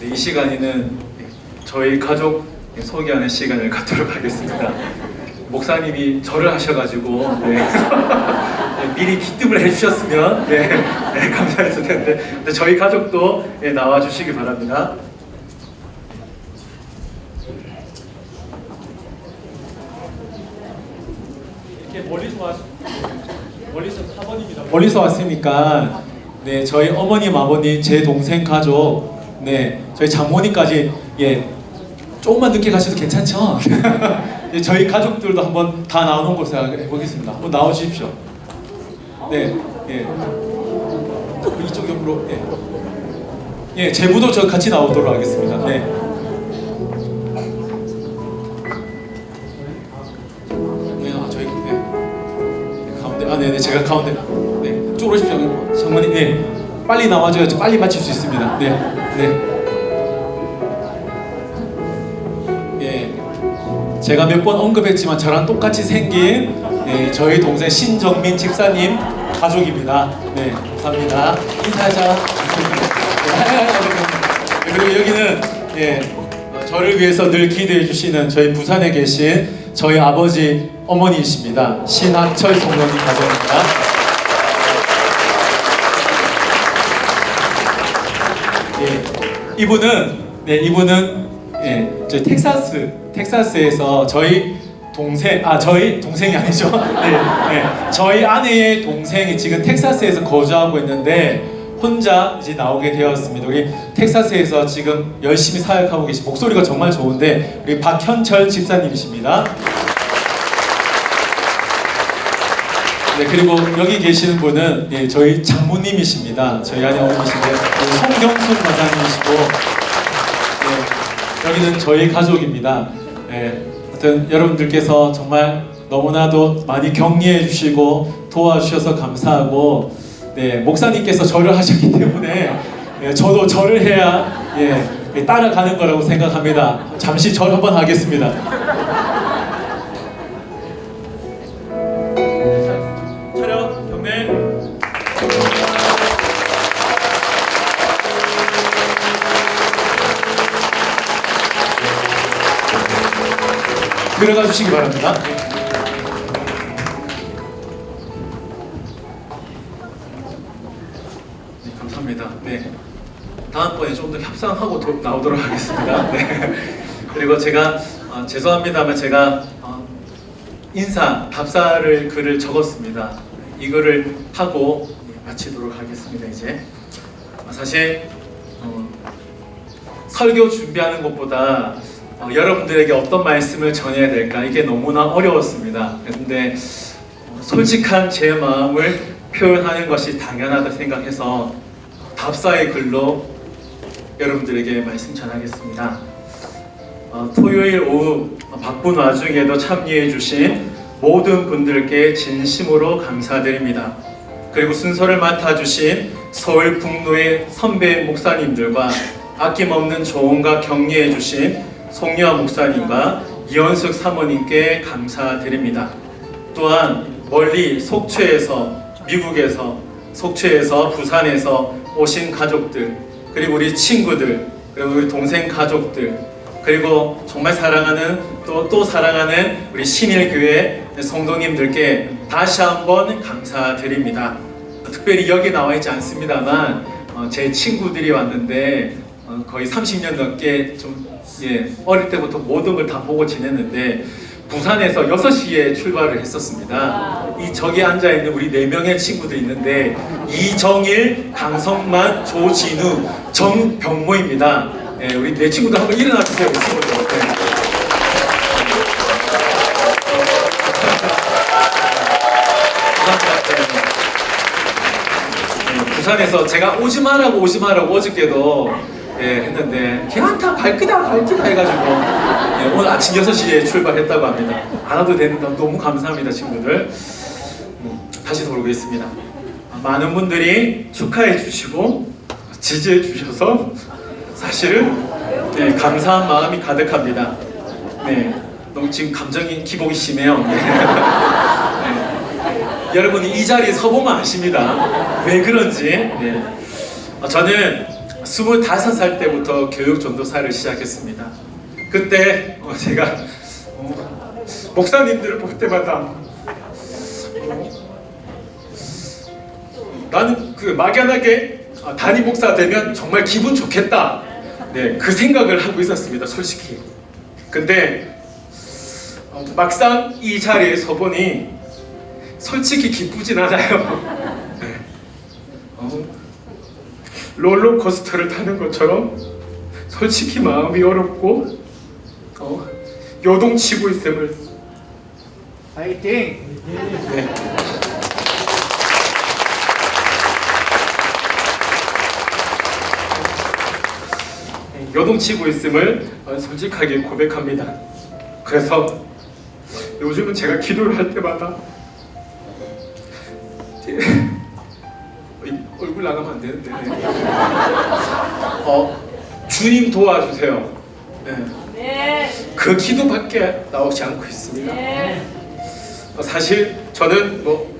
네, 이 시간에는 저희 가족 소개하는 시간을 갖도록 하겠습니다. 목사님이 절을 하셔가지고 네. 네, 미리 기뜸을 해주셨으면 네, 네, 감사했을 텐데 네, 저희 가족도 네, 나와주시기 바랍니다. 이렇게 멀리서 왔 멀리서 4번입니다. 멀리서 왔으니까 네 저희 어머님 아버님 제 동생 가족 네 저희 장모님까지 예 조금만 늦게 가셔도 괜찮죠? 예, 저희 가족들도 한번 다 나오는 곳에 해보겠습니다. 한번 나오십시오. 네 예. 이쪽 옆으로 예. 예 제부도 저 같이 나오도록 하겠습니다. 네. 네, 아, 저희 네. 네, 가운데 아 네 네 제가 가운데 네 오십시오 장모님 네 빨리 나와줘야죠 빨리 마칠 수 있습니다 네 네. 예. 제가 몇 번 언급했지만 저랑 똑같이 생긴 네, 저희 동생 신정민 집사님 가족입니다. 네 감사합니다. 인사하자. 네, 그리고 여기는 예 어, 저를 위해서 늘 기대해 주시는 저희 부산에 계신 저희 아버지 어머니이십니다. 신학철 성령님 가족입니다. 예, 이분은 네 이분은 예, 저 텍사스 텍사스에서 저희 동생 아 저희 동생이 아니죠. 네, 네, 저희 아내의 동생이 지금 텍사스에서 거주하고 있는데 혼자 이제 나오게 되었습니다. 우리 텍사스에서 지금 열심히 사역하고 계신 목소리가 정말 좋은데 우리 박현철 집사님이십니다. 네 그리고 여기 계시는 분은 예, 저희 장모님이십니다. 저희 아내 어머니신데 송경순 과장님이시고 예, 여기는 저희 가족입니다. 예, 하여튼 여러분들께서 정말 너무나도 많이 격려해 주시고 도와주셔서 감사하고 네, 목사님께서 절을 하셨기 때문에 예, 저도 절을 해야 예, 따라가는 거라고 생각합니다. 잠시 절 한번 하겠습니다. 들어가 주시기 바랍니다. 네, 감사합니다. 네. 다음번에 좀 더 협상하고 도- 나오도록 하겠습니다. 네. 그리고 제가 어, 죄송합니다만 제가 어, 인사 답사를 글을 적었습니다. 이거를 하고 마치도록 하겠습니다. 이제 어, 사실 어, 설교 준비하는 것보다 어, 여러분들에게 어떤 말씀을 전해야 될까 이게 너무나 어려웠습니다. 어, 솔직한 제 마음을 표현하는 것이 당연하다 생각해서 답사의 글로 여러분들에게 말씀 전하겠습니다. 어, 토요일 오후 바쁜 와중에도 참여해 주신 모든 분들께 진심으로 감사드립니다. 그리고 순서를 맡아주신 서울 북로의 선배 목사님들과 아낌없는 조언과 격려해 주신 송유아 목사님과 이현숙 사모님께 감사드립니다. 또한 멀리 속초에서 미국에서 속초에서 부산에서 오신 가족들 그리고 우리 친구들 그리고 우리 동생 가족들 그리고 정말 사랑하는 또 또 사랑하는 우리 신일교회 성도님들께 다시 한번 감사드립니다. 특별히 여기 나와 있지 않습니다만 어, 제 친구들이 왔는데 어, 거의 30년 넘게 좀 예, 어릴 때부터 모든 걸 다 보고 지냈는데 부산에서 6시에 출발을 했었습니다. 이 저기 앉아 있는 우리 네 명의 친구들이 있는데 이정일, 강성만, 조진우, 정병모입니다. 예, 우리 내 친구들 한번 일어나 주세요, 친구들. 네. 감사합니다. 네, 부산에서 제가 오지 마라고 오지 마라고 어저께도 예, 했는데 괜찮다 갈 거다 갈 거다 해가지고 예, 오늘 아침 6시에 출발했다고 합니다 안 와도 되는데 너무 감사합니다 친구들 음, 다시 돌보겠습니다 많은 분들이 축하해 주시고 지지해 주셔서 사실은 네, 감사한 마음이 가득합니다 네, 너무 지금 감정이 기복이 심해요 네. 네. 여러분이 이 자리에 서보면 아십니다. 왜 그런지. 네. 어, 저는 25살 때부터 교육 전도사를 시작했습니다. 그때 어, 제가 어, 목사님들을 볼 때마다 어, 나는 그 막연하게 아, 단임 목사 되면 정말 기분 좋겠다. 네, 그 생각을 하고 있었습니다. 솔직히. 근데 어, 막상 이 자리에 서 보니 솔직히 기쁘진 않아요. 네. 어, 롤러코스터를 타는 것처럼 솔직히 마음이 어렵고 어, 요동치고 있음을 파이팅! 네. 요동치고 있음을 어, 솔직하게 고백합니다. 그래서 요즘은 제가 기도를 할 때마다 얼굴 나가면 안 되는데 어, 주님 도와주세요. 네. 네. 그 기도밖에 나오지 않고 있습니다. 네. 어, 사실 저는 뭐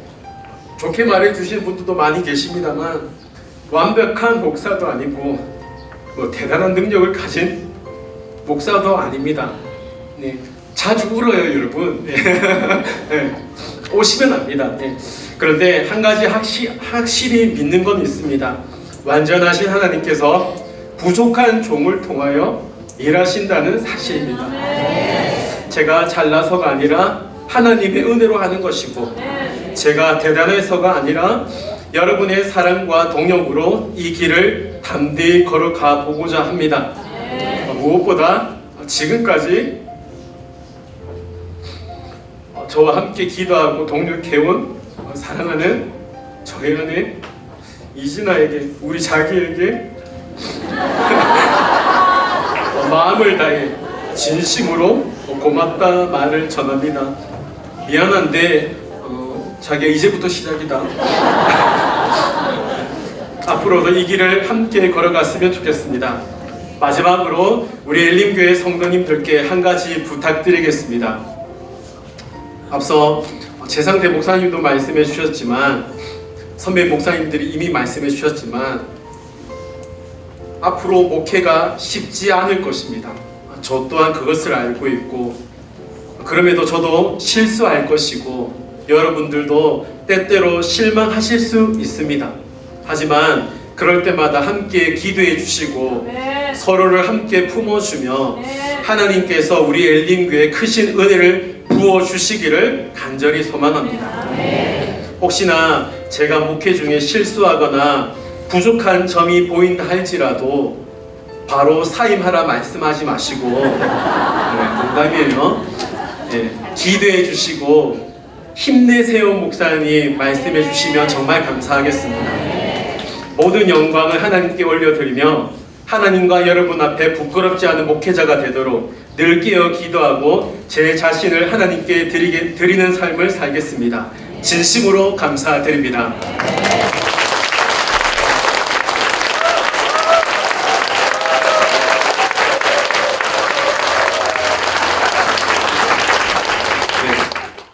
좋게 말해 주시는 분들도 많이 계십니다만 완벽한 목사도 아니고 뭐 대단한 능력을 가진 목사도 아닙니다. 네, 자주 울어요, 여러분. 네. 네, 오시면 압니다. 네. 그런데 한 가지 확시, 확실히 믿는 건 있습니다. 완전하신 하나님께서 부족한 종을 통하여 일하신다는 사실입니다. 제가 잘나서가 아니라 하나님의 은혜로 하는 것이고 제가 대단해서가 아니라 여러분의 사랑과 동력으로 이 길을 담대히 걸어가 보고자 합니다. 어, 무엇보다 지금까지 어, 저와 함께 기도하고 동력해온 어, 사랑하는 저희 아내 이진아에게 우리 자기에게 어, 마음을 다해 진심으로 고맙다 말을 전합니다. 미안한데 어, 자기야 이제부터 시작이다. 앞으로도 이 길을 함께 걸어갔으면 좋겠습니다. 마지막으로 우리 엘림교회 성도님들께 한 가지 부탁드리겠습니다. 앞서 재상대 목사님도 말씀해 주셨지만 선배 목사님들이 이미 말씀해 주셨지만 앞으로 목회가 쉽지 않을 것입니다. 저 또한 그것을 알고 있고 그럼에도 저도 실수할 것이고 여러분들도 때때로 실망하실 수 있습니다. 하지만 그럴 때마다 함께 기도해 주시고 네. 서로를 함께 품어주며 네. 하나님께서 우리 엘림교에 크신 은혜를 부어 주시기를 간절히 소망합니다. 혹시나 제가 목회 중에 실수하거나 부족한 점이 보인다 할지라도 바로 사임하라 말씀하지 마시고 네, 농담이에요. 네, 기도해 주시고 힘내세요 목사님 말씀해 주시면 정말 감사하겠습니다. 모든 영광을 하나님께 올려드리며 하나님과 여러분 앞에 부끄럽지 않은 목회자가 되도록 늘 깨어 기도하고 제 자신을 하나님께 드리게, 드리는 삶을 살겠습니다. 진심으로 감사드립니다.